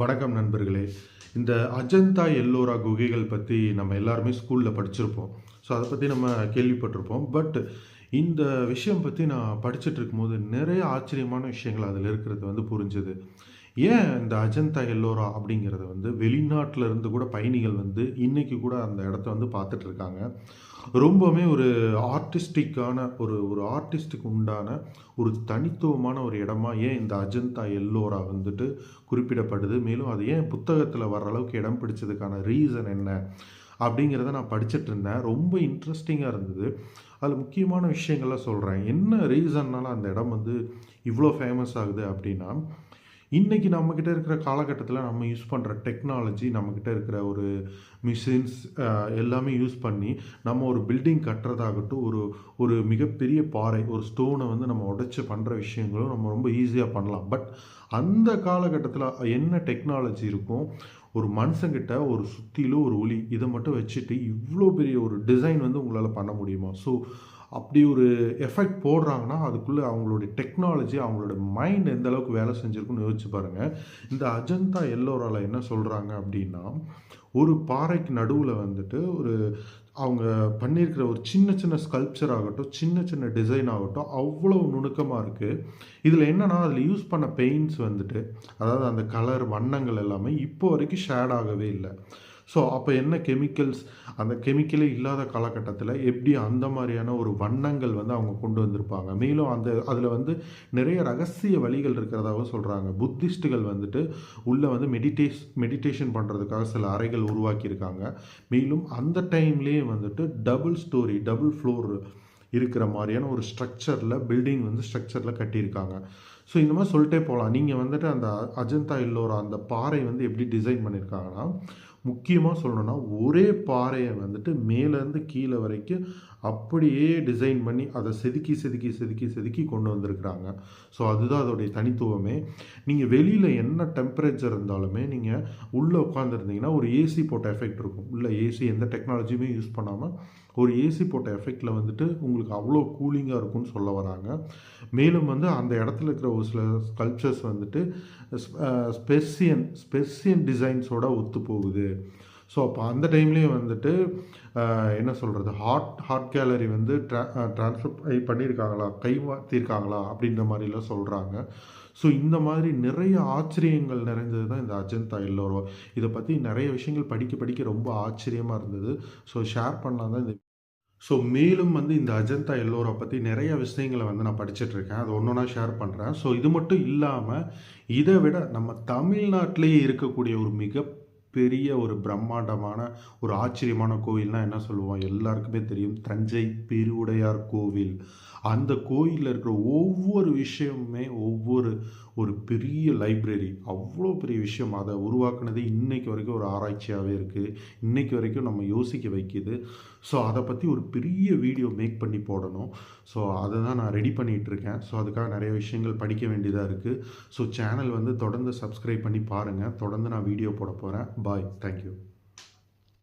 வணக்கம் நண்பர்களே. இந்த அஜந்தா எல்லோரா குகைகள் பற்றி நம்ம எல்லாருமே ஸ்கூலில் படிச்சிருப்போம். ஸோ அதை பற்றி நம்ம கேள்விப்பட்டிருப்போம். பட் இந்த விஷயம் பற்றி நான் படிச்சுட்டு இருக்கும்போது நிறைய ஆச்சரியமான விஷயங்கள் அதில் இருக்கிறது வந்து புரிஞ்சுது. ஏன் இந்த அஜந்தா எல்லோரா அப்படிங்கிறத வந்து வெளிநாட்டில் இருந்து கூட பயணிகள் வந்து இன்னைக்கு கூட அந்த இடத்த வந்து பார்த்துட்டு இருக்காங்க ரொம்பவுமே ஒரு ஆர்டிஸ்டிக்கான ஒரு ஒரு ஆர்டிஸ்டுக்கு உண்டான ஒரு தனித்துவமான ஒரு இடமா ஏன் இந்த அஜந்தா எல்லோரா வந்துட்டு குறிப்பிடப்படுது? மேலும் அது ஏன் புத்தகத்தில் வர்ற அளவுக்கு இடம் பிடிச்சதுக்கான ரீசன் என்ன? அப்படிங்கிறத நான் படிச்சுட்டு இருந்தேன் ரொம்ப இன்ட்ரெஸ்டிங்காக இருந்தது. அதில் முக்கியமான விஷயங்கள்லாம் சொல்கிறேன் என்ன ரீசன்னால் அந்த இடம் வந்து இவ்வளோ ஃபேமஸ் ஆகுது அப்படின்னா இன்றைக்கி நம்மக்கிட்ட இருக்கிற காலகட்டத்தில் நம்ம யூஸ் பண்ணுற டெக்னாலஜி நம்மக்கிட்ட இருக்கிற ஒரு மிஷின்ஸ் எல்லாமே யூஸ் பண்ணி நம்ம ஒரு பில்டிங் கட்டுறதாகட்டும் ஒரு ஒரு மிகப்பெரிய பாறை ஒரு ஸ்டோனை வந்து நம்ம உடைச்சி பண்ணுற விஷயங்களும் நம்ம ரொம்ப ஈஸியாக பண்ணலாம். பட் அந்த காலகட்டத்தில் என்ன டெக்னாலஜி இருக்கும்? ஒரு மனுஷங்கிட்ட ஒரு சுற்றிலும் ஒரு ஒளி இதை மட்டும் வச்சுட்டு இவ்வளோ பெரிய ஒரு டிசைன் வந்து உங்களால் பண்ண முடியுமா? ஸோ அப்படி ஒரு எஃபெக்ட் போடுறாங்கன்னா அதுக்குள்ளே அவங்களுடைய டெக்னாலஜி அவங்களோட மைண்ட் எந்த அளவுக்கு வேலை செஞ்சுருக்குன்னு யோசிச்சு பாருங்கள் இந்த அஜந்தா எல்லோரால் என்ன சொல்கிறாங்க அப்படின்னா ஒரு பாறைக்கு நடுவில் வந்துட்டு ஒரு அவங்க பண்ணியிருக்கிற ஒரு சின்ன சின்ன ஸ்கல்ப்சர் ஆகட்டும் சின்ன சின்ன டிசைன் ஆகட்டும் அவ்வளோ நுணுக்கமாக இருக்குது இதில் என்னென்னா அதில் யூஸ் பண்ண பெயிண்ட்ஸ் வந்துட்டு அதாவது அந்த கலர் வண்ணங்கள் எல்லாமே இப்போ வரைக்கும் ஷேட் ஆகவே இல்லை. ஸோ அப்போ என்ன கெமிக்கல்ஸ் அந்த கெமிக்கலே இல்லாத காலகட்டத்தில் எப்படி அந்த மாதிரியான ஒரு வண்ணங்கள் வந்து அவங்க கொண்டு வந்திருப்பாங்க? மேலும் அந்த அதில் வந்து நிறைய ரகசிய வழிகள் இருக்கிறதாகவும் சொல்கிறாங்க புத்திஸ்ட்டுகள் வந்துட்டு உள்ளே வந்து மெடிடேஷ் மெடிடேஷன் பண்ணுறதுக்காக சில அறைகள் உருவாக்கியிருக்காங்க. மேலும் அந்த டைம்லேயே வந்துட்டு டபுள் ஸ்டோரி டபுள் ஃப்ளோர் இருக்கிற மாதிரியான ஒரு ஸ்ட்ரக்சரில் பில்டிங் வந்து ஸ்ட்ரக்சரில் கட்டியிருக்காங்க. ஸோ இந்த மாதிரி சொல்லிட்டே போகலாம். நீங்கள் வந்துட்டு அந்த அஜந்தா இல்லோரா அந்த பாறை வந்து எப்படி டிசைன் பண்ணியிருக்காங்கன்னா முக்கியமாக சொல்லணும்னா ஒரே பாறையை வந்துட்டு மேலேருந்து கீழே வரைக்கும் அப்படியே டிசைன் பண்ணி அதை செதுக்கி செதுக்கி செதுக்கி செதுக்கி கொண்டு வந்திருக்கிறாங்க. ஸோ அதுதான் அதோடைய தனித்துவமே. நீங்கள் வெளியில் என்ன டெம்பரேச்சர் இருந்தாலுமே நீங்கள் உள்ளே உட்காந்துருந்தீங்கன்னா ஒரு ஏசி போட்ட எஃபெக்ட் இருக்கும். உள்ளே ஏசி எந்த டெக்னாலஜியுமே யூஸ் பண்ணாமல் ஒரு ஏசி போட்ட எஃபெக்டில் வந்துட்டு உங்களுக்கு அவ்வளோ கூலிங்காக இருக்கும்னு சொல்ல வராங்க. மேலும் வந்து அந்த இடத்துல இருக்கிற ஒரு சில ஸ்கல்ப்சர்ஸ் வந்துட்டு ஸ்பெர்சியன் ஸ்பெர்சியன் டிசைன்ஸோட ஒத்து போகுது. ஸோ அப்போ அந்த டைம்லேயும் வந்துட்டு என்ன சொல்கிறது ஹார்ட் ஹார்ட் கேலரி வந்து ட்ரா ட்ரான்ஸ்ஃபர் பண்ணியிருக்காங்களா? கைமாற்றிருக்காங்களா அப்படின்ற மாதிரிலாம் சொல்கிறாங்க ஸோ இந்த மாதிரி நிறைய ஆச்சரியங்கள் நிறைந்தது தான் இந்த அஜந்தா எல்லோரும். இதை பற்றி நிறைய விஷயங்கள் படிக்க படிக்க ரொம்ப ஆச்சரியமாக இருந்தது. ஸோ ஷேர் பண்ணலாம் தான் இந்த ஸோ மேலும் வந்து இந்த அஜந்தா எல்லோரை பற்றி நிறைய விஷயங்களை வந்து நான் படிச்சுட்ருக்கேன். அது ஒன்று ஒன்றா ஷேர் பண்ணுறேன் ஸோ இது மட்டும் இல்லாமல் இதை விட நம்ம தமிழ்நாட்டிலேயே இருக்கக்கூடிய ஒரு மிக பெரிய ஒரு பிரம்மாண்டமான ஒரு ஆச்சரியமான கோவில்னால் என்ன சொல்லுவோம்? எல்லாருக்குமே தெரியும் தஞ்சை பெருவுடையார் கோவில். அந்த கோயிலில் இருக்கிற ஒவ்வொரு விஷயமுமே ஒவ்வொரு ஒரு பெரிய லைப்ரரி அவ்வளோ பெரிய விஷயம் அதை உருவாக்குனது இன்றைக்கு வரைக்கும் ஒரு ஆராய்ச்சியாகவே இருக்குது இன்றைக்கு வரைக்கும் நம்ம யோசிக்க வைக்கிது. ஸோ அதை பற்றி ஒரு பெரிய வீடியோ மேக் பண்ணி போடணும். ஸோ அதை தான் நான் ரெடி பண்ணிகிட்டு இருக்கேன். ஸோ அதுக்காக நிறைய விஷயங்கள் படிக்க வேண்டியதாக இருக்குது ஸோ சேனல் வந்து தொடர்ந்து சப்ஸ்கிரைப் பண்ணி பாருங்கள் தொடர்ந்து நான் வீடியோ போட போகிறேன் பாய் தேங்க்யூ